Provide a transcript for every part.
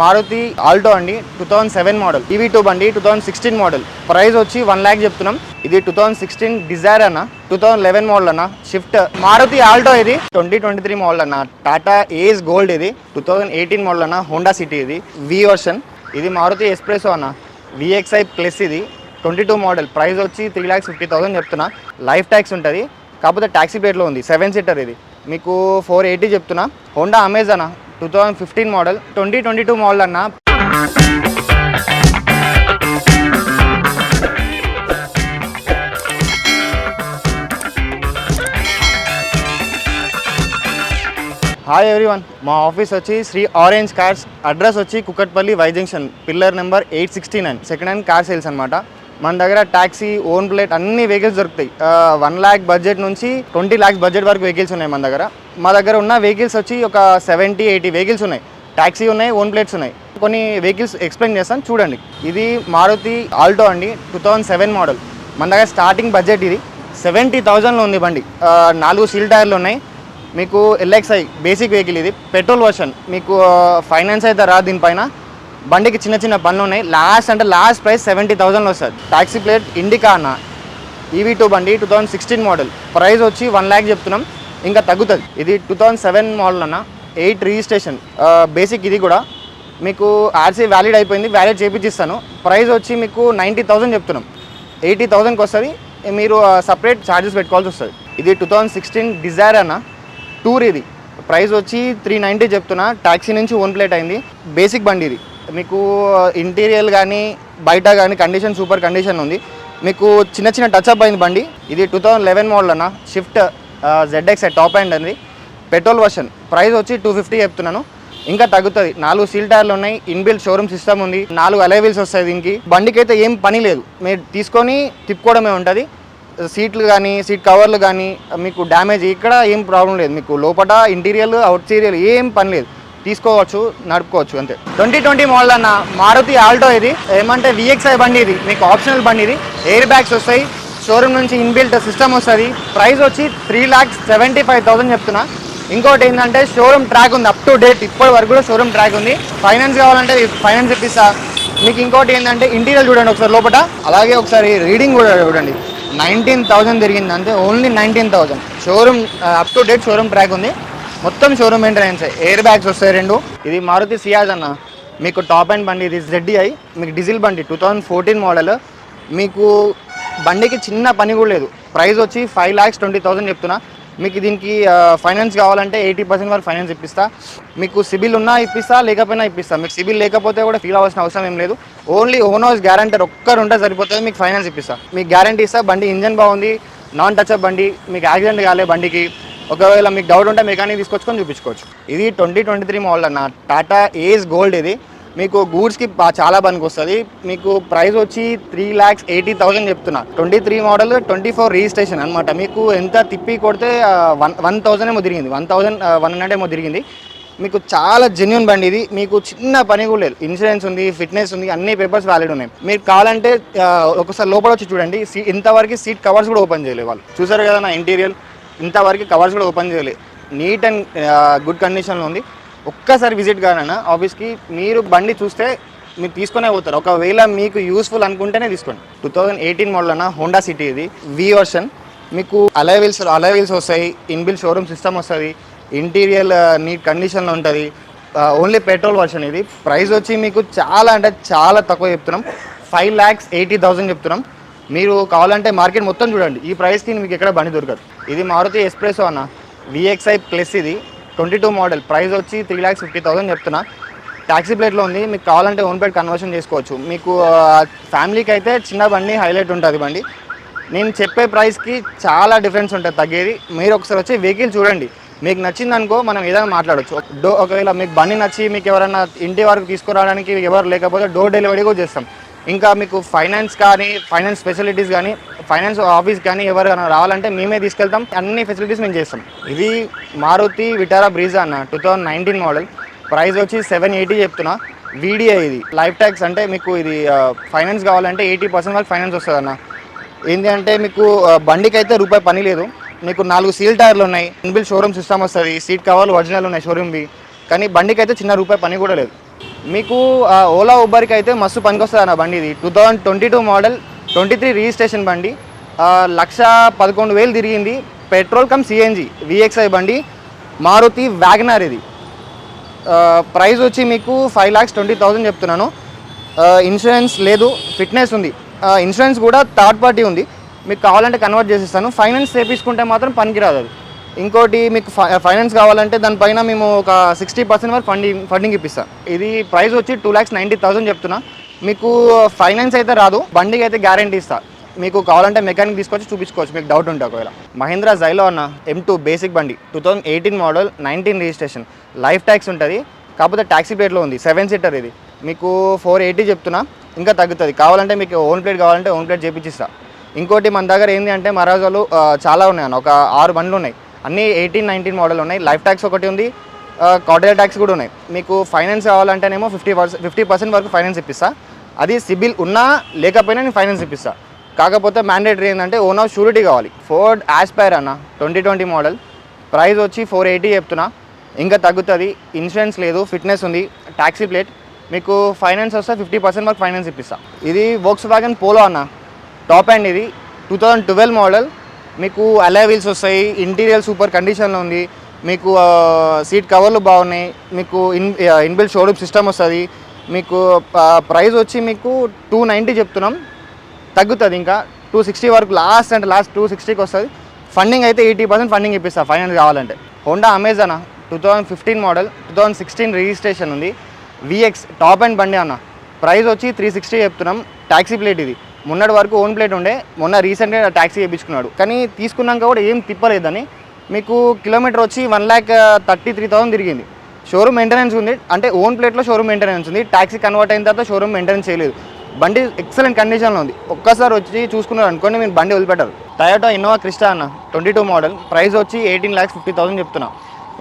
Maruti Alto అండి two thousand seven model EV two బండి two thousand sixteen model price వచ్చి one lakh చెప్తున్నాం. ఇది టూ థౌసండ్ సిక్స్టీన్ డిజైర్ అన్న టూ థౌసండ్ లెవెన్ మోడల్ అన్న. షిఫ్ట్ మారుతి ఆల్టో ఇది ట్వంటీ ట్వంటీ త్రీ మోడల్ అన్న. టాటా ఏజ్ గోల్డ్ ఇది టూ థౌసండ్ ఎయిటీన్ మోడల్ అన్న. హోండా సిటీ ఇది వి వర్షన్ ఇది మారుతి ఎస్ప్రెసో అన్న. విఎక్స్ఐ ప్లస్ ఇది ట్వంటీ టూ మోడల్ ప్రైస్ వచ్చి త్రీ ల్యాక్స్ ఫిఫ్టీ థౌసండ్ చెప్తున్నా. లైఫ్ ట్యాక్స్ ఉంటుంది. కాకపోతే ట్యాక్సీ ప్లేట్లో ఉంది. సెవెన్ సీటర్ ఇది. మీకు ఫోర్ ఎయిటీ చెప్తున్నా. Honda అమెజానా two thousand fifteen model twenty twenty two model అన్న. హాయ్ ఎవ్రీవన్ మా ఆఫీస్ వచ్చి శ్రీ ఆరెంజ్ కార్స్ అడ్రస్ వచ్చి Kukatpally Y junction pillar number eight sixty nine second hand car sales అనమాట మన దగ్గర ట్యాక్సీ ఓన్ ప్లేట్ అన్ని vehicles దొరుకుతాయి. One lakh budget నుంచి ట్వంటీ ల్యాక్స్ బడ్జెట్ వరకు వెహికల్స్ ఉన్నాయి మన దగ్గర. మా దగ్గర ఉన్న వెహికల్స్ వచ్చి ఒక సెవెంటీ ఎయిటీ వెహికల్స్ ఉన్నాయి. ట్యాక్సీ ఉన్నాయి ఓన్ ప్లేట్స్ ఉన్నాయి. కొన్ని వెహికల్స్ ఎక్స్ప్లెయిన్ చేస్తాను చూడండి. ఇది మారుతి ఆల్టో అండి టూ థౌజండ్ సెవెన్ మోడల్. మన దగ్గర స్టార్టింగ్ బడ్జెట్ ఇది. సెవెంటీ థౌజండ్లో ఉంది బండి. నాలుగు సీల్ టైర్లు ఉన్నాయి. మీకు ఎల్ఎక్స్ఐ బేసిక్ వెహికల్ ఇది. Petrol version. మీకు ఫైనాన్స్ అయితే రాదు దీనిపైన. బండికి చిన్న చిన్న పనులు ఉన్నాయి లాస్ట్ అంటే లాస్ట్ ప్రైస్ సెవెంటీ థౌసండ్లో వస్తుంది. టాక్సీ ప్లేట్ ఇండికా అన్న. ఈవీ టూ బండి two thousand sixteen model price వచ్చి వన్ ల్యాక్ చెప్తున్నాం. ఇంకా తగ్గుతుంది. ఇది టూ థౌసండ్ సెవెన్ మోడల్ అన్న. ఎయిట్ రిజిస్ట్రేషన్ బేసిక్ ఇది కూడా. మీకు ఆర్సీ వ్యాలిడ్ అయిపోయింది. వ్యాలిడ్ చేపించిస్తాను ప్రైస్ వచ్చి మీకు నైంటీ థౌసండ్ చెప్తున్నాం. ఎయిటీ థౌసండ్కి వస్తుంది. మీరు సపరేట్ ఛార్జెస్ పెట్టుకోవాల్సి వస్తుంది. ఇది టూ థౌసండ్ సిక్స్టీన్ డిజైర్ అన్న. టూర్ ఇది. ప్రైస్ వచ్చి త్రీ నైంటీ చెప్తున్నా. ట్యాక్సీ నుంచి ఓన్ ప్లేట్ అయింది. బేసిక్ బండి ఇది. మీకు uh, ఇంటీరియర్ కానీ బయట కానీ కండిషన్ సూపర్ కండిషన్ ఉంది. మీకు చిన్న చిన్న టచ్అప్ అయింది బండి. ఇది టూ థౌజండ్ లెవెన్ మోడల్ అన్న. షిఫ్ట్ జెడ్ఎక్స్ టాప్ అండ్ అనేది పెట్రోల్ వర్షన్ ప్రైస్ వచ్చి టూ ఫిఫ్టీ చెప్తున్నాను. ఇంకా తగ్గుతుంది. నాలుగు సీల్ టైర్లు ఉన్నాయి. ఇన్బిల్ట్ షోరూమ్ సిస్టమ్ ఉంది. నాలుగు అలైవీల్స్ వస్తాయి దీనికి. బండికి అయితే ఏం పని లేదు. మీరు తీసుకొని తిప్పుకోవడమే ఉంటుంది. సీట్లు కానీ సీట్ కవర్లు కానీ మీకు డ్యామేజ్ ఇక్కడ ఏం ప్రాబ్లం లేదు. మీకు లోపల ఇంటీరియర్ అవుట్ సీరియల్ ఏం పని లేదు. తీసుకోవచ్చు నడుపుకోవచ్చు అంతే. ట్వంటీ ట్వంటీ మోడల్ అన్న మారుతి ఆల్టో ఇది. ఏమంటే విఎక్స్ఐ బండి ఇది మీకు ఆప్షనల్ బండి ఇది. ఎయిర్ బ్యాగ్స్ వస్తాయి షోరూమ్ నుంచి ఇన్బిల్ట్ సిస్టమ్ వస్తుంది. ప్రైస్ వచ్చి three lakhs seventy five thousand చెప్తున్నా. ఇంకోటి ఏంటంటే షోరూమ్ ట్రాక్ ఉంది అప్ టు డేట్ ఇప్పటి వరకు కూడా షోరూమ్ ట్రాక్ ఉంది. ఫైనాన్స్ కావాలంటే ఫైనాన్స్ ఇప్పిస్తా. మీకు ఇంకోటి ఏంటంటే ఇంటీరియర్ చూడండి ఒకసారి లోపల అలాగే ఒకసారి రీడింగ్ కూడా చూడండి. నైన్టీన్ థౌసండ్ తిరిగింది అంతే. Only nineteen thousand showroom up to date showroom track ఉంది. మొత్తం షోరూమ్ మెయింటెనెన్స్ ఎయిర్ బ్యాగ్స్ వస్తాయి రెండు. ఇది మారుతి సియాజ్ అన్న. మీకు టాప్ అండ్ బండి ఇది ZDI మీకు డీజిల్ బండి టూ థౌజండ్ ఫోర్టీన్ మోడల్ మీకు బండికి చిన్న పని కూడా లేదు. ప్రైస్ వచ్చి ఫైవ్ ల్యాక్స్ ట్వంటీ థౌసండ్ చెప్తున్నా. మీకు దీనికి ఫైనాన్స్ కావాలంటే ఎయిటీ పర్సెంట్ వరకు ఫైనాన్స్ ఇప్పిస్తా. మీకు సిబిల్ ఉన్నా ఇప్పిస్తా లేకపోయినా ఇప్పిస్తా. మీకు సిబిల్ లేకపోతే కూడా ఫీల్ అవ్వాల్సిన అవసరం ఏం లేదు. ఓన్లీ ఓనర్స్ హౌస్ గ్యారంటర్ ఒక్కరు ఉంటే సరిపోతుంది మీకు ఫైనాన్స్ ఇప్పిస్తా. మీకు గ్యారంటీ ఇస్తా. బండి ఇంజన్ బాగుంది నాన్ టచ్ అప్ బండి మీకు యాక్సిడెంట్ కాలే బండికి. ఒకవేళ మీకు డౌట్ ఉంటే మెకానిక్ తీసుకొచ్చుకొని చూపించుకోవచ్చు. ఇది ట్వంటీ ట్వంటీ త్రీ మోడల్ అన్న. టాటా ఏజ్ గోల్డ్ ఇది. మీకు గూడ్స్కి చాలా పనికి వస్తుంది. మీకు ప్రైస్ వచ్చి త్రీ ల్యాక్స్ ఎయిటీ థౌసండ్ చెప్తున్నా. Twenty three model twenty four registration అనమాట మీకు ఎంత తిప్పి కొడితే వన్ వన్ థౌసండ్ ఏమో తిరిగింది. వన్ థౌసండ్ వన్ హండ్రెడ్ ఏమో తిరిగింది. మీకు చాలా జెన్యున్ బండి ఇది. మీకు చిన్న పని కూడా లేదు. ఇన్సూరెన్స్ ఉంది ఫిట్నెస్ ఉంది అన్ని పేపర్స్ వ్యాలిడ్ ఉన్నాయి. మీరు కావాలంటే ఒకసారి లోపల వచ్చి చూడండి. సీ ఇంతవరకు సీట్ కవర్స్ కూడా ఓపెన్ చేయలేదు వాళ్ళు. చూసారు కదా నా ఇంటీరియర్ ఇంతవరకు కవర్స్ కూడా ఓపెన్ చేయలేదు నీట్ అండ్ గుడ్ కండిషన్లో ఉంది. ఒక్కసారి విజిట్ కానన్నా ఆఫీస్కి మీరు బండి చూస్తే మీరు తీసుకునే పోతారు. ఒకవేళ మీకు యూస్ఫుల్ అనుకుంటేనే తీసుకోండి. టూ థౌజండ్ ఎయిటీన్ మోడల్ అన్న హోండా సిటీ ఇది. వి వర్షన్ మీకు అలైవిల్స్ అలైవిల్స్ వస్తాయి ఇన్బిల్ షోరూమ్ సిస్టమ్ వస్తుంది ఇంటీరియర్ నీట్ కండిషన్లో ఉంటుంది. ఓన్లీ పెట్రోల్ వర్షన్ ఇది. ప్రైస్ వచ్చి మీకు చాలా అంటే చాలా తక్కువ చెప్తున్నాం. ఫైవ్ ల్యాక్స్ ఎయిటీ థౌసండ్ చెప్తున్నాం. మీరు కావాలంటే మార్కెట్ మొత్తం చూడండి. ఈ ప్రైస్కి మీకు ఎక్కడ బండి దొరకదు. ఇది మారుతి ఎస్ప్రెసో అన్న. విఎక్స్ఐ ప్లస్ ఇది. Twenty two model. ప్రైస్ వచ్చి త్రీ ల్యాక్స్ ఫిఫ్టీ థౌసండ్ చెప్తున్నా. ట్యాక్సీ ప్లేట్లో ఉంది. మీకు కావాలంటే ఓన్ ప్లేట్ కన్వర్షన్ చేసుకోవచ్చు. మీకు ఫ్యామిలీకి అయితే చిన్న బండి హైలైట్ ఉంటుంది బండి. నేను చెప్పే ప్రైస్కి చాలా డిఫరెన్స్ ఉంటుంది తగ్గేది. మీరు ఒకసారి వచ్చి వెహికల్ చూడండి. మీకు నచ్చింది అనుకో మనం ఏదైనా మాట్లాడచ్చు. డో ఒకవేళ మీకు బండి నచ్చి మీకు ఎవరైనా ఇంటి వరకు తీసుకురావడానికి ఎవరు లేకపోతే డోర్ డెలివరీ కూడా చేస్తాం. ఇంకా మీకు ఫైనాన్స్ కానీ ఫైనాన్స్ ఫెసిలిటీస్ కానీ ఫైనాన్స్ ఆఫీస్ కానీ ఎవరికైనా రావాలంటే మేమే తీసుకెళ్తాం. అన్ని ఫెసిలిటీస్ మేము చేస్తాం. ఇది మారుతి విటారా బ్రీజా అన్న two thousand nineteen model price వచ్చి సెవెన్ ఎయిటీ చెప్తున్నా. వీడియో ఇది. లైఫ్ ట్యాక్స్ అంటే మీకు ఇది ఫైనాన్స్ కావాలంటే ఎయిటీ పర్సెంట్ వరకు ఫైనాన్స్ వస్తుంది అన్న. ఏంటి అంటే మీకు బండికి అయితే రూపాయి పని లేదు. మీకు నాలుగు సీల్ టైర్లు ఉన్నాయి. ఇన్బిల్ షోరూమ్ సిస్టమ్ వస్తుంది. సీట్ కవర్లు ఒరిజినల్ ఉన్నాయి షోరూమ్వి కానీ బండికి అయితే చిన్న రూపాయి పని కూడా లేదు. మీకు ఓలా ఉబర్కి అయితే మస్తు పనికి వస్తుంది అన్న బండి ఇది two thousand twenty two model twenty three registration బండి. లక్ష పదకొండు వేలు తిరిగింది. పెట్రోల్ కమ్ సిఎన్జి విఎక్స్ఐ బండి. మారుతి వ్యాగనార్ ఇది. ప్రైస్ వచ్చి మీకు ఫైవ్ ల్యాక్స్ ట్వంటీ థౌసండ్ చెప్తున్నాను. ఇన్సూరెన్స్ లేదు ఫిట్నెస్ ఉంది. ఇన్సూరెన్స్ కూడా థర్డ్ పార్టీ ఉంది. మీకు కావాలంటే కన్వర్ట్ చేసిస్తాను. ఫైనాన్స్ చేపించుకుంటే మాత్రం పనికిరాదు అది. ఇంకోటి మీకు ఫై- ఫైనాన్స్ కావాలంటే దానిపైన మేము ఒక సిక్స్టీ పర్సెంట్ వరకు ఫండింగ్ ఫండింగ్ ఇప్పిస్తాం. ఇది ప్రైస్ వచ్చి టూ ల్యాక్స్ నైంటీ థౌసండ్ చెప్తున్నా. మీకు ఫైనాన్స్ అయితే రాదు బండికి అయితే గ్యారంటీ ఇస్తా. మీకు కావాలంటే మెకానిక్ తీసుకొచ్చి చూపించుకోవచ్చు మీకు డౌట్ ఉంటే ఒకవేళ. మహీంద్రా జైలో అన్న ఎం టూ బేసిక్ బండి two thousand eighteen model nineteen registration life tax ఉంటుంది కాకపోతే ట్యాక్సీ ప్లేట్లో ఉంది సెవెన్ సీటర్ ఇది. మీకు ఫోర్ ఎయిటీ చెప్తున్నా ఇంకా తగ్గుతుంది. కావాలంటే మీకు ఓన్ ప్లేట్ కావాలంటే ఓన్ ప్లేట్ చేపించిస్తా. ఇంకోటి మన దగ్గర ఏంటి అంటే మహారాజాలు చాలా ఉన్నాయి అన్న ఒక ఆరు బండ్లు ఉన్నాయి. అన్నీ ఎయిటీన్ నైన్టీన్ మోడల్ ఉన్నాయి. లైఫ్ ట్యాక్స్ ఒకటి ఉంది. కార్డియల్ ట్యాక్స్ కూడా ఉన్నాయి. మీకు ఫైనాన్స్ కావాలంటేనేమో ఫిఫ్టీ పర్సెంట్ ఫిఫ్టీ పర్సెంట్ వరకు ఫైనాన్స్ ఇప్పిస్తా. అది సిబిల్ ఉన్నా లేకపోయినా నేను ఫైనాన్స్ ఇప్పిస్తా. కాకపోతే మ్యాండేటరీ ఏంటంటే ఓన్ ఆఫ్ షూరిటీ కావాలి. ఫోర్డ్ ఆస్పైర్ అన్న ట్వంటీ ట్వంటీ మోడల్ ప్రైస్ వచ్చి ఫోర్ ఎయిటీ చెప్తున్నా. ఇంకా తగ్గుతుంది. ఇన్సూరెన్స్ లేదు. ఫిట్నెస్ ఉంది. ట్యాక్సీ ప్లేట్ మీకు ఫైనాన్స్ వస్తే ఫిఫ్టీ పర్సెంట్ వరకు ఫైనాన్స్ ఇప్పిస్తా. ఇది వోక్స్ వ్యాగన్ పోలో అన్న. టాప్ అండ్ ఇది. టూ థౌజండ్ ట్వెల్వ్ మోడల్ మీకు అలా వీల్స్ వస్తాయి ఇంటీరియర్ సూపర్ కండిషన్లో ఉంది. మీకు సీట్ కవర్లు బాగున్నాయి మీకు ఇన్ ఇన్బిల్ షోరూమ్ సిస్టమ్ వస్తుంది. మీకు ప్రైస్ వచ్చి మీకు టూ నైంటీ చెప్తున్నాం. తగ్గుతుంది ఇంకా. టూ సిక్స్టీ వరకు లాస్ట్ అంటే లాస్ట్ టూ సిక్స్టీకి వస్తుంది. ఫండింగ్ అయితే ఎయిటీ పర్సెంట్ ఫండింగ్ ఇప్పిస్తా ఫైనాన్స్ కావాలంటే. Honda అమెజానా two thousand fifteen model two thousand sixteen registration ఉంది. విఎక్స్ టాప్ అండ్ బండి అన్న. ప్రైస్ వచ్చి త్రీ సిక్స్టీ చెప్తున్నాం. ట్యాక్సీ ప్లేట్ ఇది. మొన్నటి వరకు ఓన్ ప్లేట్ ఉండే మొన్న రీసెంట్గా ట్యాక్సీ చేయించుకున్నాడు. కానీ తీసుకున్నాక కూడా ఏం తిప్పలేదని. మీకు కిలోమీటర్ వచ్చి one lakh thirty three thousand తిరిగింది. షోరూమ్ మెయింటెనెన్స్ ఉంది. అంటే ఓన్ ప్లేట్లో షోరూమ్ మెయింటెనెన్స్ ఉంది. ట్యాక్సీ కన్వర్ట్ అయిన తర్వాత షోరూమ్ మెయింటెనెన్స్ చేయలేదు. బండి ఎక్సలెంట్ కండిషన్లో ఉంది. ఒక్కసారి వచ్చి చూసుకున్నారు అనుకోండి మీరు బండి వదిలిపెట్టారు. టయాటో ఇన్నోవా క్రిస్టా అన్న ట్వంటీ టూ మోడల్ ప్రైస్ వచ్చి ఎయిటీన్ ల్యాక్స్ ఫిఫ్టీ థౌసండ్ చెప్తున్నా.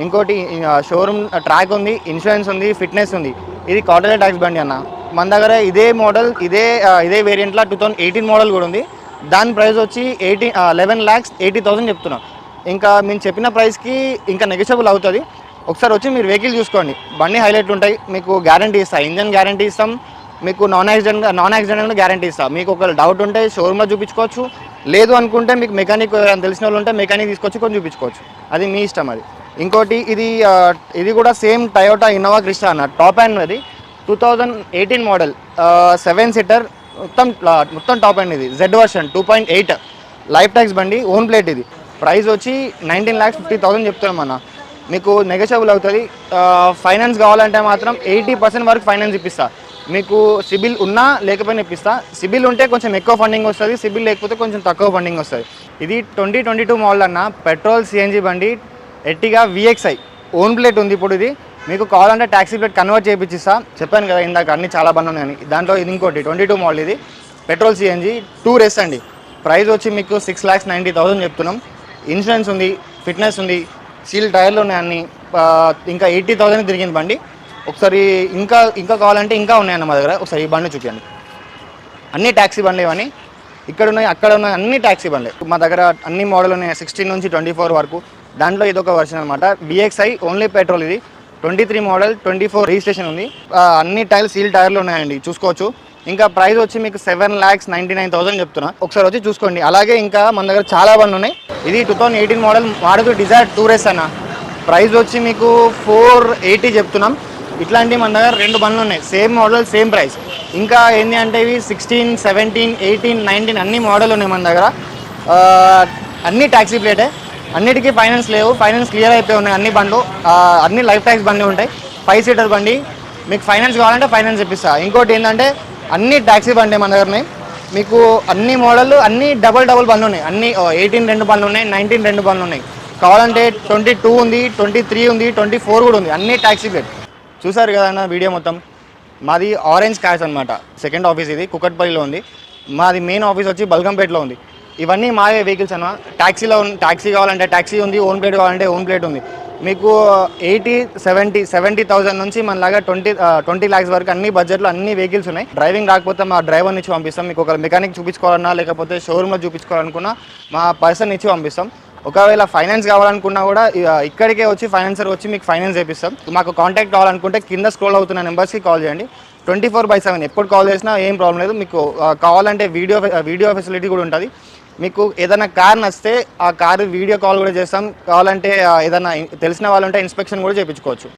ఇంకోటి uh, షోరూమ్ ట్రాక్ uh, ఉంది ఇన్సూరెన్స్ ఉంది ఫిట్నెస్ ఉంది. ఇది కాటలే ట్యాక్స్ బండి అన్న. మన దగ్గర ఇదే మోడల్ ఇదే ఇదే వేరియంట్లో టూ థౌసండ్ ఎయిటీన్ మోడల్ కూడా ఉంది. దాని ప్రైస్ వచ్చి eighty eleven lakhs eighty thousand చెప్తున్నాం. ఇంకా మేము చెప్పిన ప్రైస్కి ఇంకా నెగిషియబుల్ అవుతుంది. ఒకసారి వచ్చి మీరు వెహికల్ చూసుకోండి. బండి హైలైట్ ఉంటాయి. మీకు గ్యారంటీ ఇస్తాం. ఇంజన్ గ్యారంటీ ఇస్తాం. మీకు నాన్ యాక్సిడెంట్ నాన్ యాక్సిడెంట్ కూడా గ్యారంటీ ఇస్తాం. మీకు ఒక డౌట్ ఉంటే షోరూమ్లో చూపించుకోవచ్చు. లేదు అనుకుంటే మీకు మెకానిక్ తెలిసిన వాళ్ళు ఉంటే మెకానిక్ తీసుకొచ్చి కొంచెం చూపించుకోవచ్చు. అది మీ ఇష్టం అది. ఇంకోటి ఇది ఇది కూడా సేమ్ టయోటా ఇన్నోవా క్రిస్టా అన్న టాప్ హ్యాండ్ అది. Two thousand eighteen model seven seater మొత్తం మొత్తం టాప్ అండ్ ఇది. Z version two point eight life tax బండి ఓన్ ప్లేట్ ఇది. ప్రైస్ వచ్చి నైన్టీన్ ల్యాక్స్ ఫిఫ్టీ థౌసండ్ చెప్తున్నాం అన్న. మీకు నెగోషియబుల్ అవుతుంది. ఫైనాన్స్ కావాలంటే మాత్రం ఎయిటీ పర్సెంట్ వరకు ఫైనాన్స్ ఇప్పిస్తా. మీకు సిబిల్ ఉన్నా లేకపోయినా ఇప్పిస్తా. సిబిల్ ఉంటే కొంచెం ఎక్కువ ఫండింగ్ వస్తుంది. సిబిల్ లేకపోతే కొంచెం తక్కువ ఫండింగ్ వస్తుంది. ఇది ట్వంటీ ట్వంటీ టూ మోడల్ అన్న పెట్రోల్ సిఎన్జి బండి. ఎట్టిగా విఎక్స్ఐ ఓన్ ప్లేట్ ఉంది ఇప్పుడు ఇది. మీకు కావాలంటే ట్యాక్సీ ప్లేట్ కన్వర్ట్ చేయించిస్తా చెప్పాను కదా ఇందాక అన్ని చాలా బండ్లు అని. దాంట్లో ఇది ఇంకోటి ట్వంటీ టూ మోడల్ ఇది. పెట్రోల్ సిఎన్జి టూ రెస్ అండి. ప్రైస్ వచ్చి మీకు సిక్స్ ల్యాక్స్ నైంటీ థౌసండ్ చెప్తున్నాం. ఇన్సూరెన్స్ ఉంది ఫిట్నెస్ ఉంది సీల్ టైర్లు ఉన్నాయి అన్ని. ఇంకా ఎయిటీ థౌసండ్ తిరిగింది బండి. ఒకసారి ఇంకా ఇంకా కావాలంటే ఇంకా ఉన్నాయన్న మా దగ్గర. ఒకసారి ఈ బండి చూపించండి అన్ని ట్యాక్సీ బండ్లు ఇవన్నీ. ఇక్కడ ఉన్నాయి అక్కడ ఉన్నాయి అన్ని ట్యాక్సీ బండ్లే. మా దగ్గర అన్ని మోడల్ ఉన్నాయి సిక్స్టీన్ నుంచి ట్వంటీ ఫోర్ వరకు. దాంట్లో ఇదొక వర్షన్ అనమాట బిఎక్స్ఐ ఓన్లీ పెట్రోల్ ఇది. Twenty three model twenty four registration ఉంది. అన్ని టైర్లు సీల్ టైర్లు ఉన్నాయండి చూసుకోవచ్చు. ఇంకా ప్రైస్ వచ్చి మీకు seven lakhs ninety nine thousand చెప్తున్నా. ఒకసారి వచ్చి చూసుకోండి. అలాగే ఇంకా మన దగ్గర చాలా బండ్లు ఉన్నాయి. ఇది two thousand eighteen model Maruti Dzire టూరెస్ అన్న. ప్రైస్ వచ్చి మీకు ఫోర్ ఎయిటీ చెప్తున్నాం. ఇట్లాంటివి మన దగ్గర రెండు బండ్లు ఉన్నాయి. Same model same price. ఇంకా ఏంటి అంటే ఇవి సిక్స్టీన్ సెవెంటీన్ ఎయిటీన్ నైన్టీన్ అన్ని మోడల్ ఉన్నాయి మన దగ్గర. అన్ని ట్యాక్సీ ప్లేటే అన్నిటికీ ఫైనాన్స్ లేవు. ఫైనాన్స్ క్లియర్ అయిపోయి ఉన్నాయి అన్ని బండ్లు. అన్ని లైఫ్ ట్యాక్స్ బండ్లు ఉంటాయి. ఫైవ్ సీటర్ బండి. మీకు ఫైనాన్స్ కావాలంటే ఫైనాన్స్ ఇప్పిస్తా. ఇంకోటి ఏంటంటే అన్ని ట్యాక్సీ బండి మన దగ్గర మీకు అన్ని మోడల్ అన్ని డబల్ డబల్ బండ్లు ఉన్నాయి. అన్ని ఎయిటీన్ రెండు బండ్లు ఉన్నాయి నైన్టీన్ రెండు బండ్లు ఉన్నాయి. కావాలంటే ట్వంటీ టూ ఉంది ట్వంటీ త్రీ ఉంది ట్వంటీ ఫోర్ కూడా ఉంది. అన్ని ట్యాక్సీ ప్లేట్ చూసారు కదా అన్న వీడియో మొత్తం? మాది ఆరెంజ్ క్యాష్ అనమాట సెకండ్ ఆఫీస్ ఇది. కుకట్పల్లిలో ఉంది. మాది మెయిన్ ఆఫీస్ వచ్చి బల్గంపేటలో ఉంది. ఇవన్నీ మావే వెహికల్స్ అన్న. ట్యాక్సీలో ట్యాక్సీ కావాలంటే ట్యాక్సీ ఉంది ఓన్ ప్లేట్ కావాలంటే ఓన్ ప్లేట్ ఉంది. మీకు ఎయిటీ సెవెంటీ సెవెంటీ థౌసండ్ నుంచి మనలాగా ట్వంటీ ట్వంటీ ల్యాక్స్ వరకు అన్ని బడ్జెట్లో అన్ని వెహికల్స్ ఉన్నాయి. డ్రైవింగ్ రాకపోతే మా డ్రైవర్ని ఇచ్చి పంపిస్తాం. మీకు ఒక మెకానిక్ చూపించుకోవాలన్నా లేకపోతే షోరూమ్లో చూపించుకోవాలనుకున్నా మా పర్సన్ ఇచ్చి పంపిస్తాం. ఒకవేళ ఫైనాన్స్ కావాలనుకున్నా కూడా ఇక్కడికే వచ్చి ఫైనాన్సర్ వచ్చి మీకు ఫైనాన్స్ చేపిస్తాం. మాకు కాంటాక్ట్ కావాలనుకుంటే కింద స్క్రోల్ అవుతున్న నెంబర్స్కి కాల్ చేయండి. ట్వంటీ ఫోర్ బై సెవెన్ ఎప్పుడు కాల్ చేసినా ఏం ప్రాబ్లం లేదు. మీకు కావాలంటే వీడియో వీడియో ఫెసిలిటీ కూడా ఉంటుంది. మీకు ఏదైనా కార్ నచ్చితే ఆ కారు వీడియో కాల్ కూడా చేస్తాం. కావాలంటే ఏదైనా తెలిసిన వాళ్ళు ఉంటే ఇన్స్పెక్షన్ కూడా చేయించుకోవచ్చు.